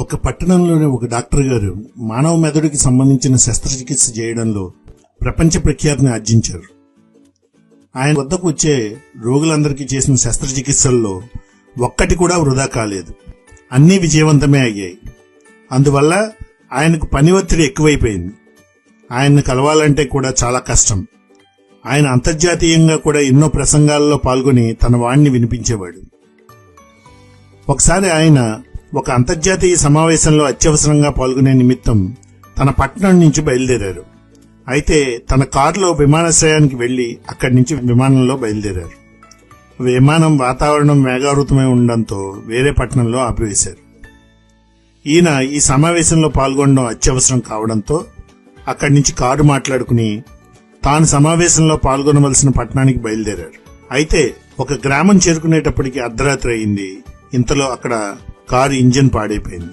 ఒక పట్టణంలోని ఒక డాక్టర్ గారు మానవ మెదడుకి సంబంధించిన శస్త్రచికిత్స చేయడంలో ప్రపంచ ప్రఖ్యాతిని ఆర్జించారు. ఆయన వద్దకు వచ్చే రోగులందరికీ చేసిన శస్త్రచికిత్సల్లో ఒక్కటి కూడా వృధా కాలేదు. అన్నీ విజయవంతమే అయ్యాయి. అందువల్ల ఆయనకు పని ఒత్తిడి ఎక్కువైపోయింది. ఆయన్ని కలవాలంటే కూడా చాలా కష్టం. ఆయన అంతర్జాతీయంగా కూడా ఎన్నో ప్రసంగాల్లో పాల్గొని తన వాణ్ణి వినిపించేవాడు. ఒకసారి ఆయన ఒక అంతర్జాతీయ సమావేశంలో అత్యవసరంగా పాల్గొనే నిమిత్తం తన పట్టణం నుంచి బయలుదేరారు. అయితే తన కారులో విమానాశ్రయానికి వెళ్ళి అక్కడి నుంచి విమానంలో బయలుదేరారు. విమానం వాతావరణం మేఘావృతమై ఉండడంతో వేరే పట్టణంలో ఆపివేశారు. ఈయన ఈ సమావేశంలో పాల్గొనడం అత్యవసరం కావడంతో అక్కడి నుంచి కారు మాట్లాడుకుని తాను సమావేశంలో పాల్గొనవలసిన పట్టణానికి బయలుదేరారు. అయితే ఒక గ్రామం చేరుకునేటప్పటికి అర్ధరాత్రి అయింది. ఇంతలో అక్కడ కారు ఇంజిన్ పాడైపోయింది.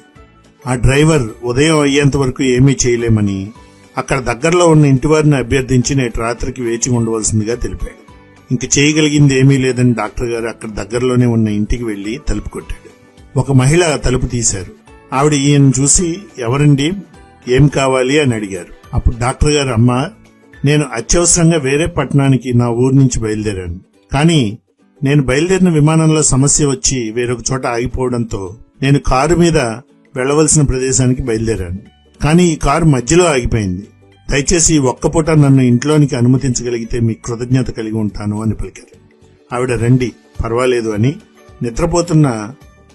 ఆ డ్రైవర్ ఉదయం అయ్యేంత వరకు ఏమీ చేయలేమని అక్కడ దగ్గరలో ఉన్న ఇంటివారిని అభ్యర్థించి నేటి రాత్రికి వేచి ఉండవలసిందిగా తెలిపాడు. ఇంక చేయగలిగింది ఏమీ లేదని డాక్టర్ గారు అక్కడ దగ్గరలోనే ఉన్న ఇంటికి వెళ్ళి తలుపు కొట్టాడు. ఒక మహిళ తలుపు తీశారు. ఆవిడ ఈయన చూసి ఎవరండి? ఏం కావాలి? అని అడిగారు. అప్పుడు డాక్టర్ గారు అమ్మ నేను అత్యవసరంగా వేరే పట్టణానికి నా ఊరు నుంచి బయలుదేరాను. కానీ నేను బయలుదేరిన విమానంలో సమస్య వచ్చి వేరొక చోట ఆగిపోవడంతో నేను కారు మీద వెళ్ళవలసిన ప్రదేశానికి బయలుదేరాను. కానీ ఈ కారు మధ్యలో ఆగిపోయింది. దయచేసి ఒక్క పూట నన్ను ఇంట్లోనికి అనుమతించగలిగితే మీ కృతజ్ఞత కలిగి ఉంటాను అని పలికారు. ఆవిడ రండి పర్వాలేదు అని నిద్రపోతున్న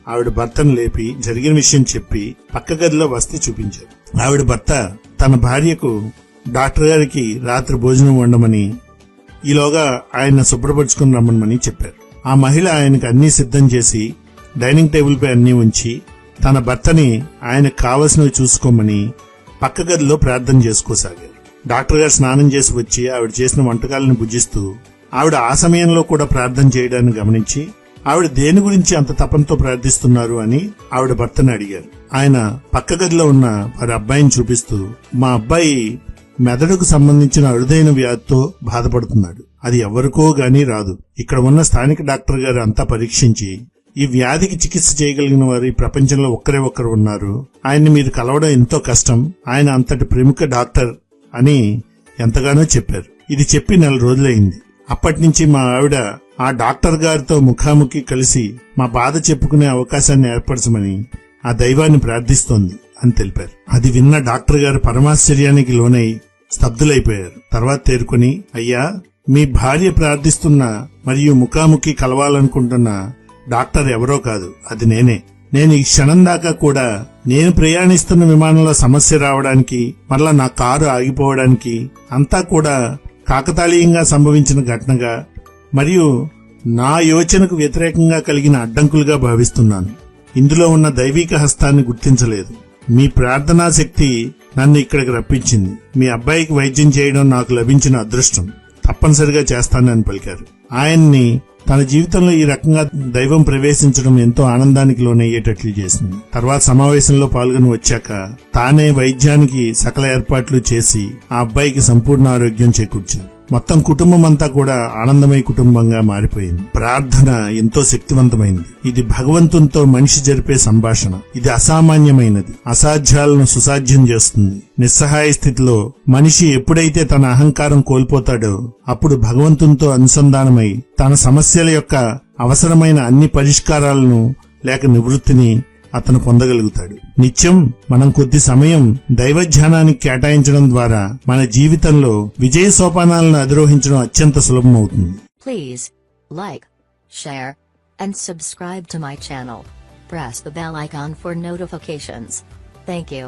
ఆవిడ భర్తను లేపి జరిగిన విషయం చెప్పి పక్క గదిలో వస్తే చూపించారు. ఆవిడ భర్త తన భార్యకు డాక్టర్ గారికి రాత్రి భోజనం వండమని ఈలోగా ఆయన శుభ్రపరుచుకుని రమ్మని చెప్పారు. ఆ మహిళ ఆయనకు అన్ని సిద్ధం చేసి డైనింగ్ టేబుల్పై అన్నీ అన్ని ఉంచి తన భర్తని ఆయనకు కావలసినవి చూసుకోమని పక్క గదిలో ప్రార్థన చేసుకోసాగారు. డాక్టర్ గారు స్నానం చేసి వచ్చి ఆవిడ చేసిన వంటకాలను భుజిస్తూ ఆవిడ ఆ సమయంలో కూడా ప్రార్థన చేయడాన్ని గమనించి ఆవిడ దేని గురించి అంత తపనతో ప్రార్థిస్తున్నారు అని ఆవిడ భర్తను అడిగారు. ఆయన పక్క గదిలో ఉన్న వారి అబ్బాయిని చూపిస్తూ మా అబ్బాయి మెదడుకు సంబంధించిన అరుదైన వ్యాధితో బాధపడుతున్నాడు. అది ఎవరికో గాని రాదు. ఇక్కడ ఉన్న స్థానిక డాక్టర్ గారు అంతా పరీక్షించి ఈ వ్యాధికి చికిత్స చేయగలిగిన వారు ఈ ప్రపంచంలో ఒక్కరే ఒక్కరు ఉన్నారు. ఆయన్ని మీరు కలవడం ఎంతో కష్టం. ఆయన అంతటి ప్రముఖ డాక్టర్ అని ఎంతగానో చెప్పారు. ఇది చెప్పి నెల రోజులైంది. అప్పటి నుంచి మా ఆవిడ ఆ డాక్టర్ గారితో ముఖాముఖి కలిసి మా బాధ చెప్పుకునే అవకాశాన్ని ఏర్పరచమని ఆ దైవాన్ని ప్రార్థిస్తోంది అని తెలిపారు. అది విన్న డాక్టర్ గారు పరమాశ్చర్యానికి లోనై స్తబ్దులైపోయారు. తర్వాత తేరుకుని అయ్యా మీ భార్య ప్రార్థిస్తున్న మరియు ముఖాముఖి కలవాలనుకుంటున్న డాక్టర్ ఎవరో కాదు అది నేనే. నేను ఈ క్షణం దాకా కూడా నేను ప్రయాణిస్తున్న విమానంలో సమస్య రావడానికి మరలా నా కారు ఆగిపోవడానికి అంతా కూడా కాకతాళీయంగా సంభవించిన ఘటనగా మరియు నా యోచనకు వ్యతిరేకంగా కలిగిన అడ్డంకులుగా భావిస్తున్నాను. ఇందులో ఉన్న దైవిక హస్తాన్ని గుర్తించలేదు. మీ ప్రార్థనా శక్తి నన్ను ఇక్కడికి రప్పించింది. మీ అబ్బాయికి వైద్యం చేయడం నాకు లభించిన అదృష్టం. తప్పనిసరిగా చేస్తానని పలికారు. ఆయన్ని తన జీవితంలో ఈ రకంగా దైవం ప్రవేశించడం ఎంతో ఆనందానికి లోనయ్యేటట్లు చేసింది. తర్వాత సమావేశంలో పాల్గొని వచ్చాక తానే వైద్యానికి సకల ఏర్పాట్లు చేసి ఆ అబ్బాయికి సంపూర్ణ ఆరోగ్యం చేకూర్చారు. మొత్తం కుటుంబం అంతా కూడా ఆనందమయ కుటుంబంగా మారిపోయింది. ప్రార్థన ఎంతో శక్తివంతమైనది ఇది భగవంతునితో మనిషి జరిపే సంభాషణ. ఇది అసామాన్యమైనది. అసాధ్యాలను సుసాధ్యం చేస్తుంది. నిస్సహాయ స్థితిలో మనిషి ఎప్పుడైతే తన అహంకారం కోల్పోతాడో అప్పుడు భగవంతునితో అనుసంధానమై తన సమస్యల యొక్క అవసరమైన అన్ని పరిష్కారాలను లేక నివృత్తిని అతను పొందగలుగుతాడు. నిత్యం మనం కొద్ది సమయం దైవ ధ్యానానికి కేటాయించడం ద్వారా మన జీవితంలో విజయ సోపానాలను అధిరోహించడం అత్యంత సులభం అవుతుంది please like share and subscribe to my channel press the bell icon for notifications thank you